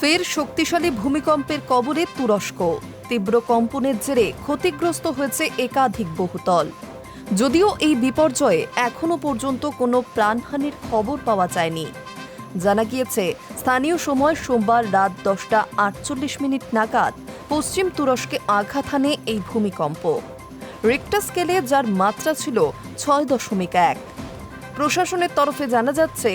ফের শক্তিশালী ভূমিকম্পের কবলে তুরস্ক। তীব্র কম্পনের জেরে ক্ষতিগ্রস্ত হয়েছে একাধিক বহুতল। যদিও এই বিপর্যয়ে এখনও পর্যন্ত কোনো প্রাণহানির খবর পাওয়া যায়নি। জানা গিয়েছে, স্থানীয় সময় সোমবার রাত দশটা আটচল্লিশ মিনিট নাগাদ পশ্চিম তুরস্কে আঘাত হানে এই ভূমিকম্প। রিক্টার স্কেলে যার মাত্রা ছিল ছয় দশমিক এক। প্রশাসনের তরফে জানা যাচ্ছে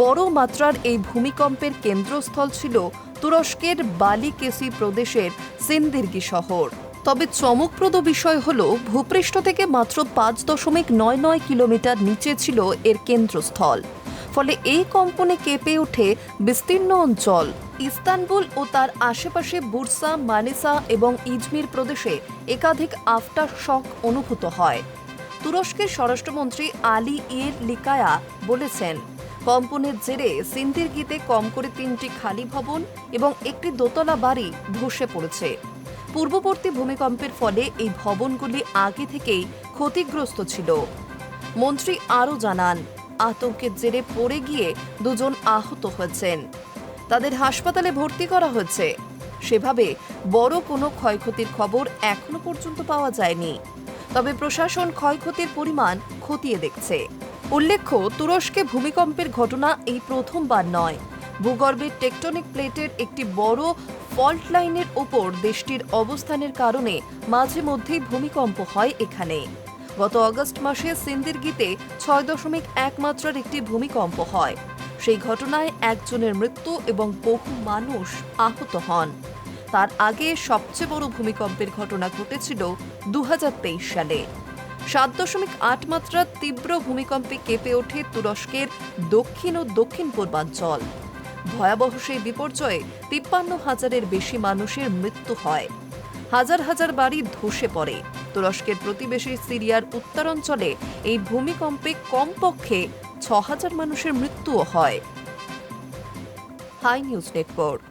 বড় মাত্রার এই ভূমিকম্পের কেন্দ্রস্থল ছিল তুরস্কের বালিকেসি প্রদেশের সিন্দির্গি শহর। তবে চমকপ্রদ বিষয় হল, ভূপৃষ্ঠ থেকে মাত্র পাঁচ দশমিক নয় নয় কিলোমিটার নিচে ছিল এর কেন্দ্রস্থল। ফলে এই কম্পনে কেঁপে ওঠে বিস্তীর্ণ অঞ্চল। ইস্তানবুল ও তার আশেপাশে বুরসা, মানিসা এবং ইজমির প্রদেশে একাধিক আফটার শক অনুভূত হয়। তুরস্কের স্বরাষ্ট্রমন্ত্রী আলী ইয়ের লিকায়া বলেছেন কম্পনের জেরে সিন্দিরগিতে কম করে তিনটি খালি ভবন এবং একটি দোতলা বাড়ি ধসে পড়েছে। পূর্ববর্তী ভূমিকম্পের ফলে এই ভবনগুলি আগে থেকেই ক্ষতিগ্রস্ত ছিল। মন্ত্রী আরও জানান, আতঙ্কের জেরে পড়ে গিয়ে দুজন আহত হয়েছেন। তাদের হাসপাতালে ভর্তি করা হয়েছে। সেভাবে বড় কোনো ক্ষয়ক্ষতির খবর এখনও পর্যন্ত পাওয়া যায়নি। তবে প্রশাসন ক্ষয়ক্ষতির পরিমাণ খতিয়ে দেখছে। উল্লেখ্য, তুরস্কে ভূমিকম্পের ঘটনা এই প্রথমবার নয়। ভূগর্ভের টেকটনিক প্লেটের একটি বড় ফল্ট লাইনের ওপর দেশটির অবস্থানের কারণে মাঝে মধ্যেই ভূমিকম্প হয় এখানে। গত অগস্ট মাসে সিন্দিরগিতে ছয় দশমিক এক মাত্রার একটি ভূমিকম্প হয়। সেই ঘটনায় একজনের মৃত্যু এবং বহু মানুষ আহত হন। তার আগে সবচেয়ে বড় ভূমিকম্পের ঘটনা ঘটেছিল দু হাজার তেইশ সালে। সাত দশমিক আট মাত্রার তীব্র ভূমিকম্পে কেঁপে ওঠে তুরস্কের দক্ষিণ ও দক্ষিণ পূর্বাঞ্চল। ভয়াবহ সেই বিপর্যয়ে তিপ্পান্ন হাজারের বেশি মানুষের মৃত্যু হয়। হাজার হাজার বাড়ি ধসে পড়ে। তুরস্কের প্রতিবেশী সিরিয়ার উত্তরাঞ্চলে এই ভূমিকম্পে কমপক্ষে ছ হাজার মানুষের মৃত্যুও হয়। High News Network.